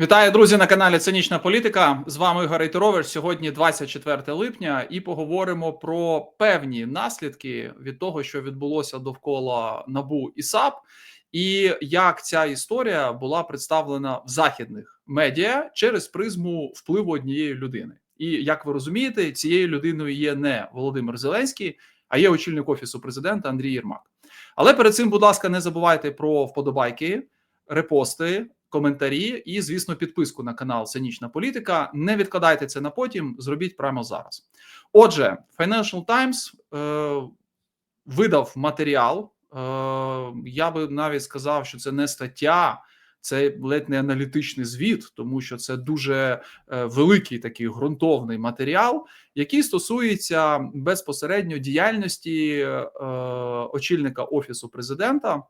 Вітаю, друзі, на каналі Цинічна Політика. З вами Ігор Рейтерович. Сьогодні 24 липня, і поговоримо про певні наслідки від того, що відбулося довкола Набу і САП, і як ця історія була представлена в західних медіа через призму впливу однієї людини. І як ви розумієте, цією людиною є не Володимир Зеленський, а є очільник офісу президента Андрій Єрмак. Але перед цим, будь ласка, не забувайте про вподобайки, репости коментарі і, звісно, підписку на канал Цинічна Політика. Не відкладайте це на потім, зробіть прямо зараз. Отже, Financial Times е, видав матеріал. Е, Я би навіть сказав, що це не стаття. Це ледь не аналітичний звіт, тому що це дуже е, великий такий ґрунтовний матеріал, який стосується безпосередньо діяльності е, очільника офісу президента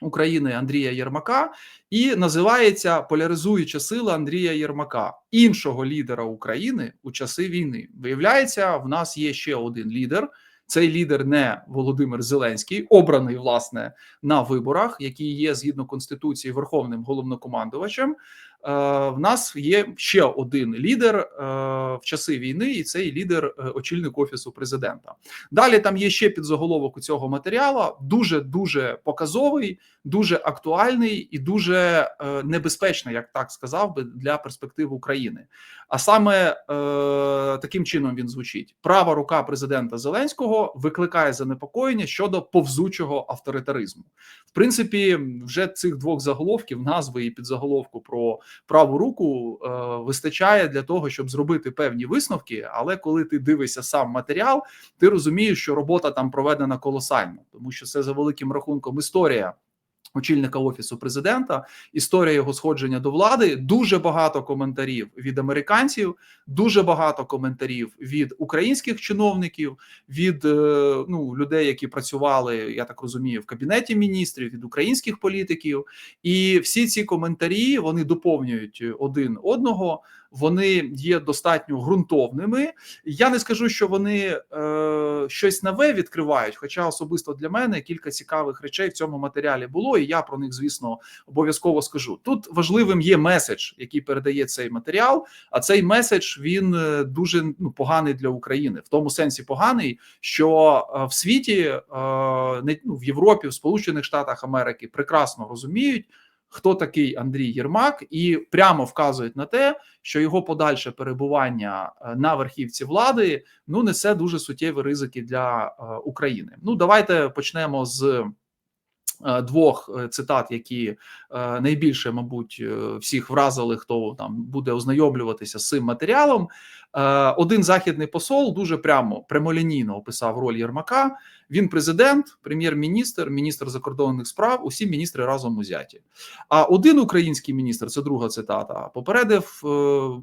України Андрія Єрмака і називається Поляризуюча сила Андрія Єрмака, іншого лідера України у часи війни. Виявляється, в нас є ще один лідер. Цей лідер не Володимир Зеленський, обраний власне на виборах, який є згідно конституції верховним головнокомандувачем. Е, в нас є ще один лідер е, в часи війни, і цей лідер е, очільник офісу президента. Далі там є ще підзаголовок у цього матеріалу, дуже дуже показовий, дуже актуальний і дуже небезпечний, як так сказав би, для перспектив України. А саме таким чином він звучить: права рука президента Зеленського викликає занепокоєння щодо повзучого авторитаризму. В принципі, вже цих двох заголовків, назви і підзаголовку про праву руку е, вистачає для того, щоб зробити певні висновки. Але коли ти дивишся сам матеріал, ти розумієш, що робота там проведена колосально, тому що це за великим рахунком історія очільника офісу президента, історія його сходження до влади. Дуже багато коментарів від американців, дуже багато коментарів від українських чиновників, від е, ну людей, які працювали, я так розумію, в кабінеті міністрів від українських політиків, і всі ці коментарі вони доповнюють один одного вони є достатньо ґрунтовними. Я не скажу, що вони е, щось нове відкривають. Хоча особисто для мене кілька цікавих речей в цьому матеріалі було, і я про них, звісно, обов'язково скажу. Тут важливим є меседж, який передає цей матеріал. А цей меседж він е, дуже ну поганий для України, в тому сенсі поганий, що е, в світі е, не ну, в Європі, в Сполучених Штатах Америки прекрасно розуміють хто такий Андрій Єрмак, і прямо вказують на те, що його подальше перебування е, на верхівці влади ну несе дуже суттєві ризики для е, України. Ну давайте почнемо з. Е, двох цитат, які найбільше, мабуть, всіх вразили, хто там буде ознайомлюватися з цим матеріалом. Один західний посол дуже прямо прямолінійно описав роль Єрмака. Він президент, прем'єр-міністр, міністр закордонних справ, усі міністри разом узяті. А один український міністр, це друга цитата, попередив е,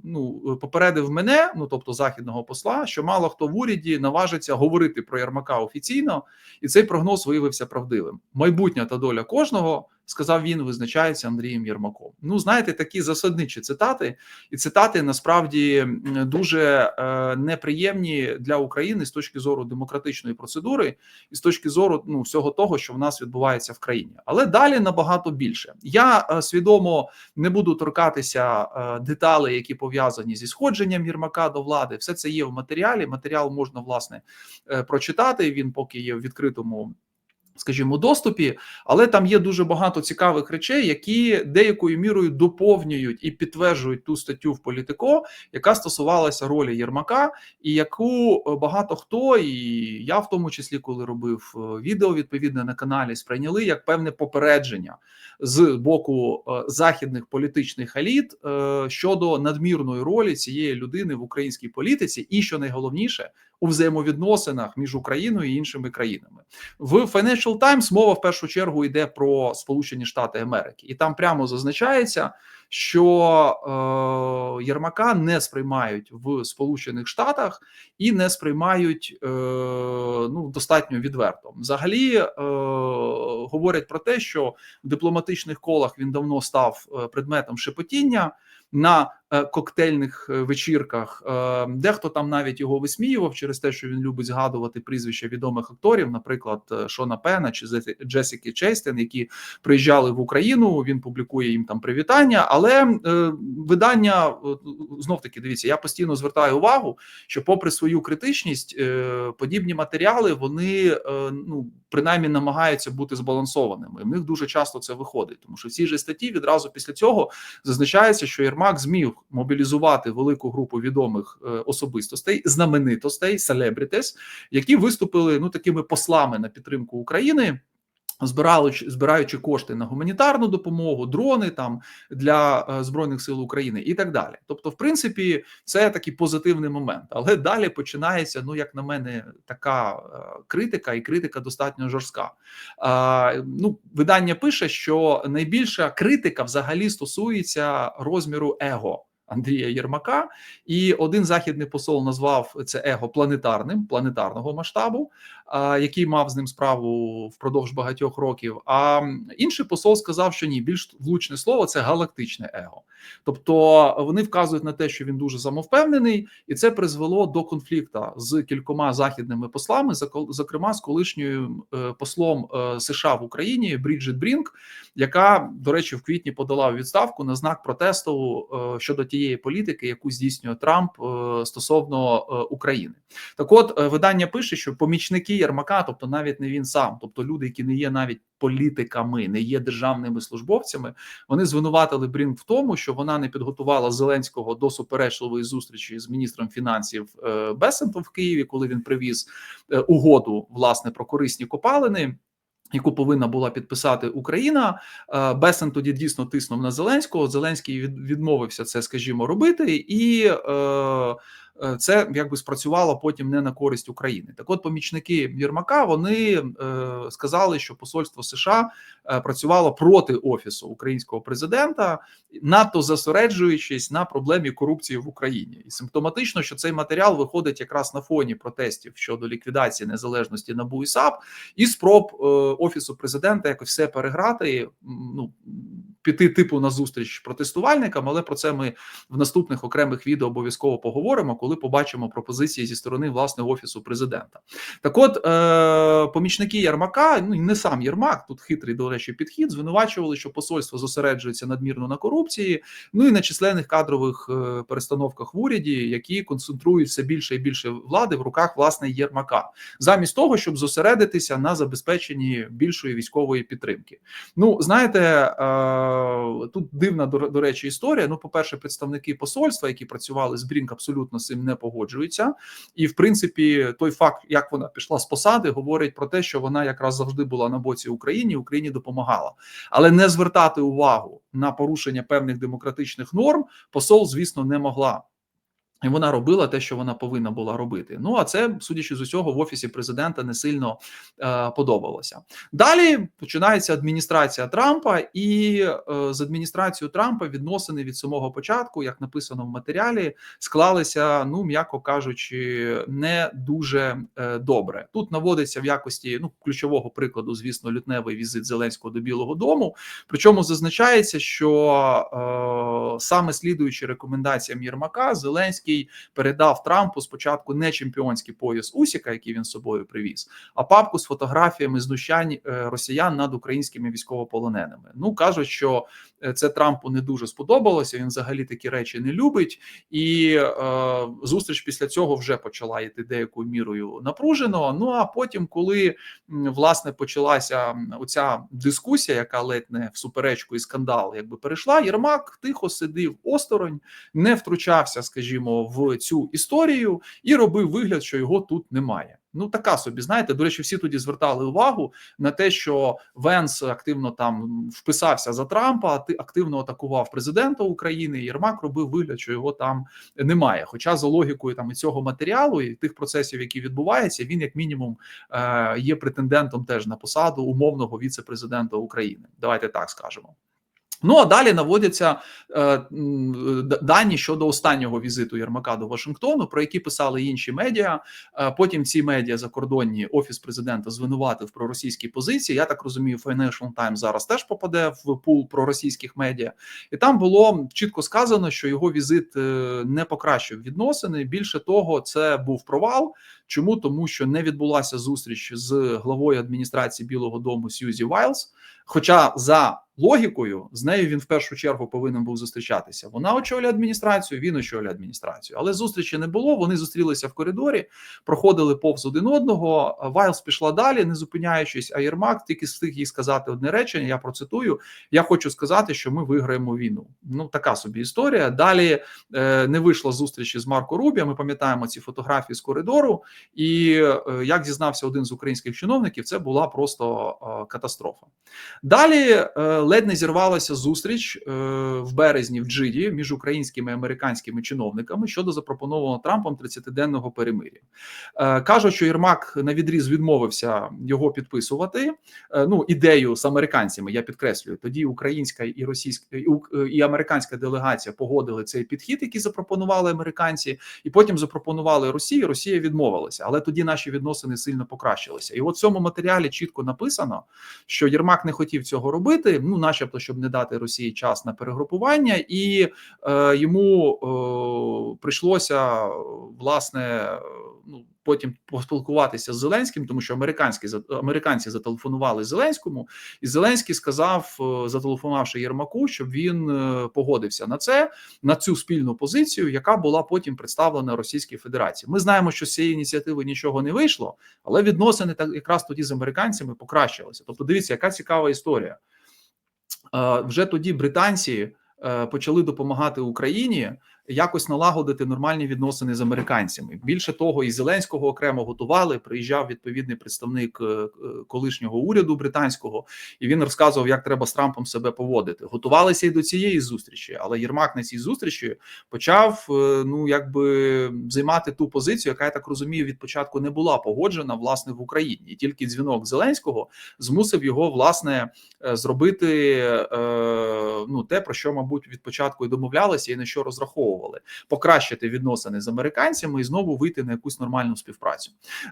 ну попередив мене, ну тобто західного посла, що мало хто в уряді наважиться говорити про Ярмака офіційно, і цей прогноз виявився правдивим. Майбутня та доля кожного сказав він, визначається Андрієм Єрмаком. Ну, знаєте, такі засадничі цитати, і цитати насправді дуже е, неприємні для України з точки зору демократичної процедури і з точки зору ну всього того, що в нас відбувається в країні. Але далі набагато більше. Я е, свідомо не буду торкатися е, деталей, які пов'язані зі сходженням Єрмака до влади. Все це є в матеріалі. Матеріал можна власне прочитати. Він поки є в відкритому скажімо, доступі, але там є дуже багато цікавих речей, які деякою мірою доповнюють і підтверджують ту статтю в політико, яка стосувалася ролі Єрмака, і яку е, багато хто, і я в тому числі, коли робив е, відео відповідне на каналі, сприйняли як певне попередження з боку е, західних політичних еліт щодо надмірної ролі цієї людини в українській політиці, і що найголовніше у взаємовідносинах між Україною і іншими країнами. В Financial Times мова в першу чергу йде про Сполучені Штати Америки, і там прямо зазначається, що е, Єрмака не сприймають в Сполучених Штатах і не сприймають е, ну достатньо відверто. Взагалі е, говорять про те, що в дипломатичних колах він давно став е, предметом шепотіння. на коктейльних е, вечірках. Е, Дехто там навіть його висміював через те, що він любить згадувати прізвища відомих акторів, наприклад, е, Шона Пена чи Джесіки Чейстен, які приїжджали в Україну. Він публікує їм там привітання. Але е, видання знов таки дивіться, я постійно звертаю увагу, що, попри свою критичність, е, подібні матеріали вони е, ну принаймні намагаються бути збалансованими. В них дуже часто це виходить, тому що в цій же статті відразу після цього зазначається, що Єрмак зміг мобілізувати велику групу відомих е, особистостей, знаменитостей, селебрітес, які виступили ну такими послами на підтримку України. Збирали збираючи кошти на гуманітарну допомогу, дрони там для е, збройних сил України і так далі. Тобто, в принципі, це такий позитивний момент. Але далі починається, ну як на мене, така е, критика, і критика достатньо жорстка. Е, ну, видання пише, що найбільша критика взагалі стосується розміру его. Андрія Єрмака, і один західний посол назвав це его планетарним, планетарного масштабу, який мав з ним справу впродовж багатьох років. А інший посол сказав, що ні, більш влучне слово це галактичне его. Тобто вони вказують на те, що він дуже самовпевнений, і це призвело до конфлікту з кількома західними послами, зокрема з колишньою е, послом е, США в Україні Бріджит Брінк, яка, до речі, в квітні подала відставку на знак протесту е, щодо тієї політики, яку здійснює Трамп стосовно України. Так, от видання пише, що помічники Єрмака, тобто навіть не він сам, тобто люди, які не є навіть політиками, не є державними службовцями, вони звинуватили Брінк в тому, що вона не підготувала Зеленського до суперечливої зустрічі з міністром фінансів е, Бесентом в Києві, коли він привіз е, угоду власне про корисні копалини. Яку повинна була підписати Україна, е, Бесен тоді дійсно тиснув на Зеленського. Зеленський відмовився це, скажімо, робити, і Е, це якби спрацювало потім не на користь України. Так, от помічники Єрмака вони е, сказали, що посольство США е, працювало проти офісу українського президента, надто зосереджуючись на проблемі корупції в Україні, і симптоматично, що цей матеріал виходить якраз на фоні протестів щодо ліквідації незалежності НАБУ і САП і спроб офісу президента якось все переграти. Ну піти типу на зустріч протестувальникам, але про це ми в наступних окремих відео обов'язково поговоримо, коли побачимо пропозиції зі сторони власне офісу президента. Так, от е, помічники Єрмака, ну і не сам Єрмак, тут хитрий до речі, підхід, звинувачували, що посольство зосереджується надмірно на корупції, ну і на численних кадрових е, перестановках в уряді, які концентрують все більше і більше влади в руках власне Єрмака, замість того, щоб зосередитися на забезпеченні більшої військової підтримки. Ну знаєте. Е, Тут дивна до, речі, історія. Ну, по-перше, представники посольства, які працювали з Брінк, абсолютно з цим не погоджуються. І, в принципі, той факт, як вона пішла з посади, говорить про те, що вона якраз завжди була на боці Україні, Україні допомагала, але не звертати увагу на порушення певних демократичних норм посол, звісно, не могла. Вона робила те, що вона повинна була робити. Ну а це, судячи з усього, в офісі президента не сильно е, подобалося. Далі починається адміністрація Трампа, і е, з адміністрацією Трампа відносини від самого початку, як написано в матеріалі, склалися, ну м'яко кажучи, не дуже е, добре. Тут наводиться в якості ну ключового прикладу, звісно, лютневий візит Зеленського до Білого Дому. Причому зазначається, що е, саме слідуючи рекомендаціям Єрмака, Зеленський який передав Трампу спочатку не чемпіонський пояс Усіка, який він з собою привіз, а папку з фотографіями знущань е, росіян над українськими військовополоненими. Ну кажуть, що е, це Трампу не дуже сподобалося. Він взагалі такі речі не любить, і е, зустріч після цього вже почала йти деякою мірою напружено. Ну а потім, коли власне почалася оця дискусія, яка ледь не в суперечку і скандал, якби перейшла, Єрмак тихо сидив осторонь, не втручався, скажімо в цю історію і робив вигляд, що його тут немає. Ну така собі, знаєте, до речі, всі тоді звертали увагу на те, що Венс активно там вписався за Трампа, активно атакував президента України. Єрмак робив вигляд, що його там немає. Хоча за логікою там і цього матеріалу і тих процесів, які відбуваються, він як мінімум е, є претендентом теж на посаду умовного віце-президента України. Давайте так скажемо. Ну а далі наводяться е, дані щодо останнього візиту Єрмака до Вашингтону, про які писали інші медіа. Е, потім ці медіа закордонні офіс президента звинуватив про російські позиції. Я так розумію, Financial Times зараз теж попаде в пул про російських медіа, і там було чітко сказано, що його візит е, не покращив відносини. Більше того, це був провал. Чому тому, що не відбулася зустріч з главою адміністрації Білого Дому Сьюзі Вайлз. Хоча за логікою з нею він в першу чергу повинен був зустрічатися. Вона очолює адміністрацію, він очолює адміністрацію, але зустрічі не було. Вони зустрілися в коридорі, проходили повз один одного. Вайлз пішла далі, не зупиняючись. А Єрмак тільки встиг їй сказати одне речення. Я процитую: я хочу сказати, що ми виграємо війну. Ну така собі історія. Далі е, не вийшла зустрічі з Марко Рубі. Ми пам'ятаємо ці фотографії з коридору. І е, як зізнався один з українських чиновників, це була просто е, катастрофа. Далі е, ледь не зірвалася зустріч е, в березні в Джиді між українськими і американськими чиновниками щодо запропонованого Трампом 30-денного перемир'я. Е, кажуть, що Єрмак на відріз відмовився його підписувати. Ну ідею з американцями я підкреслюю. Тоді українська і російська і американська делегація погодили цей підхід, який запропонували американці, і потім запропонували Росії. Росія відмовилася, але тоді наші відносини сильно покращилися. І от в цьому матеріалі чітко написано, що Єрмак не хотів цього робити, ну, начебто, щоб не дати Росії час на перегрупування, і е, йому е, прийшлося власне ну. Потім поспілкуватися з Зеленським, тому що американські американці зателефонували Зеленському, і Зеленський сказав, е, зателефонувавши Єрмаку, щоб він е, погодився на це на цю спільну позицію, яка була потім представлена Російській Федерації. Ми знаємо, що з цієї ініціативи нічого не вийшло, але відносини так якраз тоді з американцями покращилися. Тобто, дивіться, яка цікава історія. Вже тоді британці е, почали допомагати Україні якось налагодити нормальні відносини з американцями. Більше того, і Зеленського окремо готували. Приїжджав відповідний представник е, е, колишнього уряду британського, і він розказував, як треба з Трампом себе поводити. Готувалися і до цієї зустрічі, але Єрмак на цій зустрічі почав ну якби займати ту позицію, яка я так розумію, від початку не була погоджена власне в Україні. І тільки дзвінок Зеленського змусив його власне зробити ну те, про що мабуть від початку і домовлялися, і на що розраховували спробували покращити відносини з американцями і знову вийти на якусь нормальну співпрацю.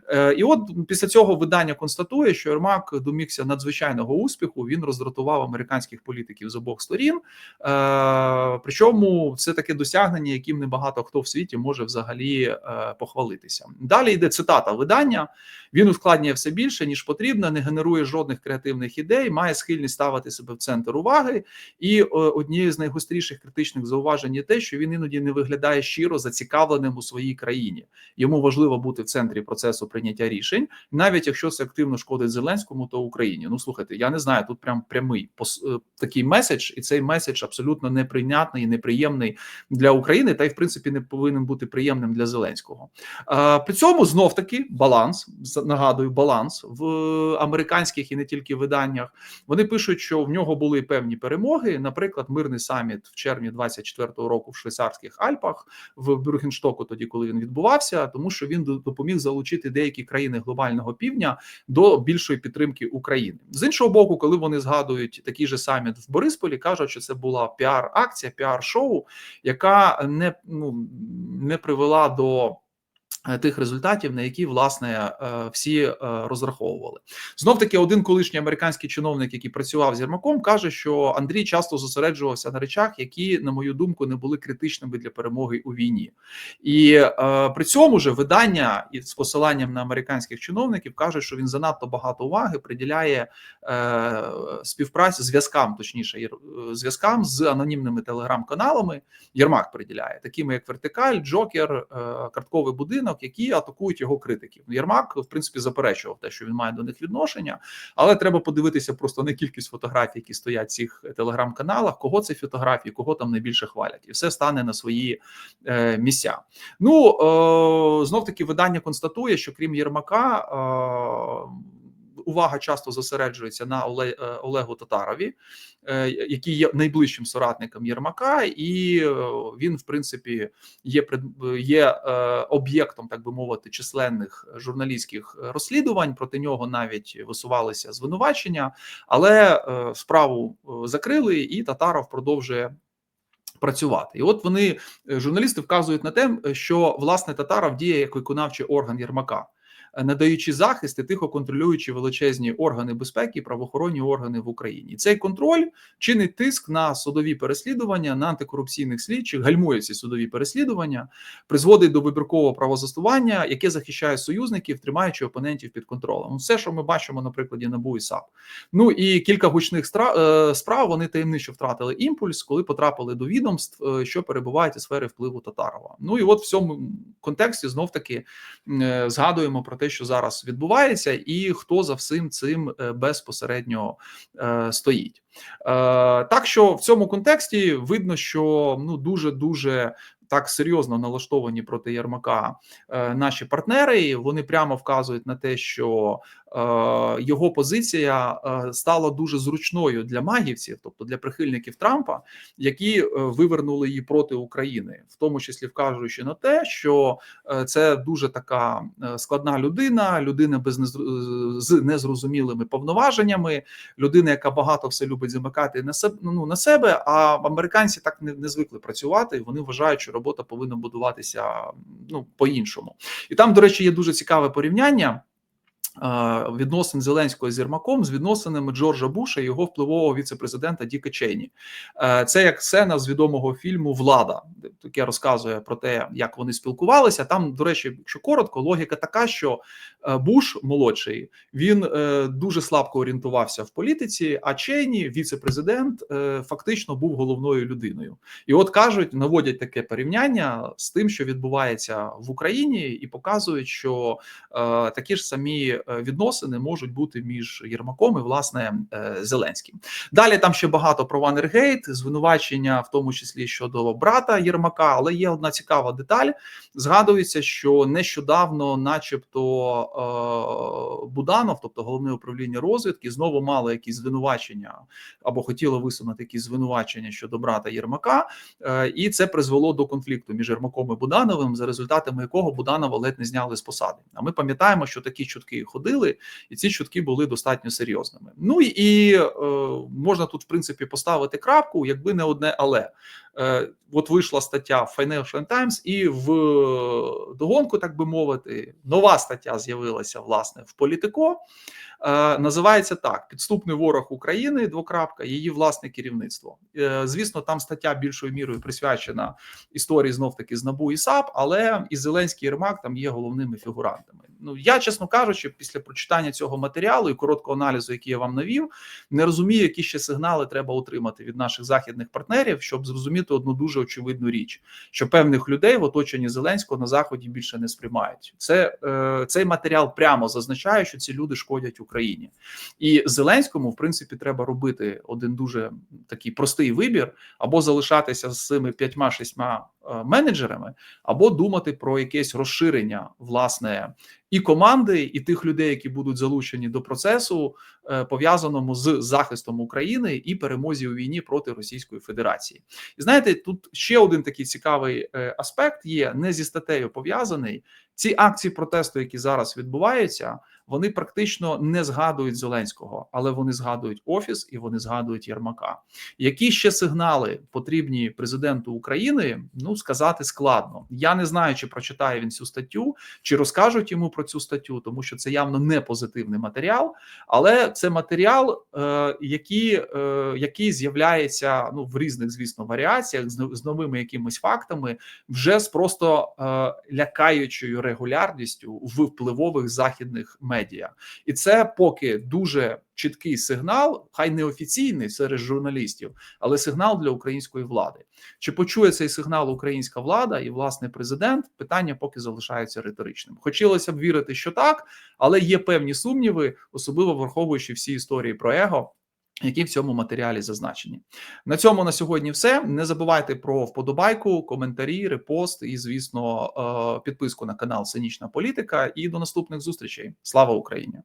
Е, І от після цього видання констатує, що Ермак домігся надзвичайного успіху. Він роздратував американських політиків з обох сторін. Е, Причому це таке досягнення, яким небагато хто в світі може взагалі е, похвалитися. Далі йде цитата видання. Він ускладнює все більше ніж потрібно, не генерує жодних креативних ідей, має схильність ставити себе в центр уваги. І однією з найгостріших критичних зауважень є те, що він іноді не виглядає щиро зацікавленим у своїй країні. Йому важливо бути в центрі процесу прийняття рішень, навіть якщо це активно шкодить Зеленському, то Україні. Ну слухайте, я не знаю, тут прям прямий е, такий меседж, і цей меседж абсолютно неприйнятний і неприємний для України, та й в принципі не повинен бути приємним для Зеленського. При цьому знов таки баланс нагадую баланс в американських і не тільки виданнях. Вони пишуть, що в нього були певні перемоги. Наприклад, мирний саміт в червні 24-го року в швейцарських Альпах в Бюргенштоку, тоді коли він відбувався, тому що він допоміг залучити деякі країни глобального півдня до більшої підтримки України. З іншого боку, коли вони згадують такий же саміт в Борисполі, кажуть, що це була піар-акція, піар-шоу, яка не ну не привела до. Е, тих результатів, на які власне е, всі е, розраховували, знов таки один колишній американський чиновник, який працював з Єрмаком, каже, що Андрій часто зосереджувався на речах, які, на мою думку, не були критичними для перемоги у війні, і при цьому же видання і з посиланням на американських чиновників каже, що він занадто багато уваги приділяє співпраці зв'язкам, точніше, зв'язкам з анонімними телеграм-каналами. Єрмак приділяє такими, як Вертикаль, Джокер, картковий будинок ринок, які атакують його критиків. Єрмак в принципі заперечував те, що він має до них відношення, але треба подивитися просто на кількість фотографій, які стоять в цих телеграм-каналах, кого це фотографії, кого там найбільше хвалять, і все стане на свої е, місця. Ну е, знов таки видання констатує, що крім Єрмака. Е, увага часто зосереджується на е, Олегу Татарові, е, який є найближчим соратником Єрмака, і е, він, в принципі, є є об'єктом, так би мовити, численних журналістських розслідувань. Проти нього навіть висувалися звинувачення, але справу закрили, і Татаров продовжує працювати. І от вони журналісти вказують на те, що власне Татаров діє як виконавчий орган Єрмака надаючи захист і тихо контролюючи величезні органи безпеки і правоохоронні органи в Україні. Цей контроль чинить тиск на судові переслідування, на антикорупційних слідчих, гальмує ці судові переслідування, призводить до вибіркового правозастування, яке захищає союзників, тримаючи опонентів під контролем. Все, що ми бачимо на прикладі НАБУ і САП. Ну і кілька гучних е, справ вони таємничо втратили імпульс, коли потрапили до відомств, е, що перебувають у сфері впливу Татарова. Ну і от в цьому контексті знов таки е, згадуємо про те, що зараз відбувається, і хто за всім цим е, безпосередньо е, стоїть. Е, так що в цьому контексті видно, що ну дуже дуже так серйозно налаштовані проти Єрмака наші партнери. Вони прямо вказують на те, що його позиція е, стала дуже зручною для магівців, тобто для прихильників Трампа, які вивернули її проти України, в тому числі вказуючи на те, що це дуже така складна людина, людина без з незрозумілими повноваженнями, людина, яка багато все любить замикати на себе ну, на себе. А американці так не, не звикли працювати. Вони вважають, що робота повинна будуватися ну по-іншому. І там, до речі, є дуже цікаве порівняння. Відносин Зеленського з Єрмаком з відносинами Джорджа Буша і його впливового віцепрезидента Діка Чейні. Це як сцена з відомого фільму Влада, яке розказує про те, як вони спілкувалися. Там, до речі, якщо коротко, логіка така, що е, Буш молодший він е, дуже слабко орієнтувався в політиці, а Чейні, віцепрезидент, е, фактично був головною людиною. І от кажуть, наводять таке порівняння з тим, що відбувається в Україні, і показують, що такі ж самі. Е, відносини можуть бути між Єрмаком і власне е, Зеленським. Далі там ще багато про Ванергейт, звинувачення, в тому числі щодо брата Єрмака. Але є одна цікава деталь. Згадується, що нещодавно, начебто, е, Буданов, тобто головне управління розвідки, знову мало якісь звинувачення або хотіло висунути якісь звинувачення щодо брата Єрмака, і це призвело до конфлікту між Єрмаком і Будановим, за результатами якого Буданова ледь не зняли з посади. А ми пам'ятаємо, що такі чутки ходили, і ці чутки були достатньо серйозними. Ну і е, можна тут, в принципі, поставити крапку, якби не одне, але от вийшла стаття в Financial Times, і в догонку, так би мовити, нова стаття з'явилася власне в Політико. Е, називається так: підступний ворог України. Двокрапка, її власне керівництво. Е, звісно, там стаття більшою мірою присвячена історії знов таки з Набу і САП, але і Зеленський і Єрмак там є головними фігурантами. Ну я чесно кажучи, після прочитання цього матеріалу і короткого аналізу, який я вам навів, не розумію, які ще сигнали треба отримати від наших західних партнерів, щоб зрозуміти одну дуже очевидну річ: що певних людей в оточенні Зеленського на заході більше не сприймають. Це е, цей матеріал прямо зазначає, що ці люди шкодять Україні, і Зеленському, в принципі, треба робити один дуже такий простий вибір або залишатися з цими п'ятьма шістьма Е, менеджерами, або думати про якесь розширення власне і команди, і тих людей, які будуть залучені до процесу, е, пов'язаному з захистом України і перемозі у війні проти Російської Федерації. І знаєте, тут ще один такий цікавий е, аспект є не зі статтею пов'язаний. Ці акції протесту, які зараз відбуваються, вони практично не згадують Зеленського, але вони згадують офіс і вони згадують Єрмака. Які ще сигнали потрібні президенту України? Ну сказати складно. Я не знаю, чи прочитає він цю статтю, чи розкажуть йому про цю статтю, тому що це явно не позитивний матеріал, але це матеріал, е, який е, який з'являється ну в різних, звісно, варіаціях з, новими якимись фактами, вже з просто е, лякаючою регулярністю в впливових західних і це поки дуже чіткий сигнал, хай не офіційний серед журналістів, але сигнал для української влади. Чи почує цей сигнал українська влада і власне президент? Питання поки залишається риторичним. Хотілося б вірити, що так, але є певні сумніви, особливо враховуючи всі історії про его які в цьому матеріалі зазначені на цьому на сьогодні, все не забувайте про вподобайку, коментарі, репост і, звісно, е, підписку на канал Синічна Політика. І до наступних зустрічей. Слава Україні!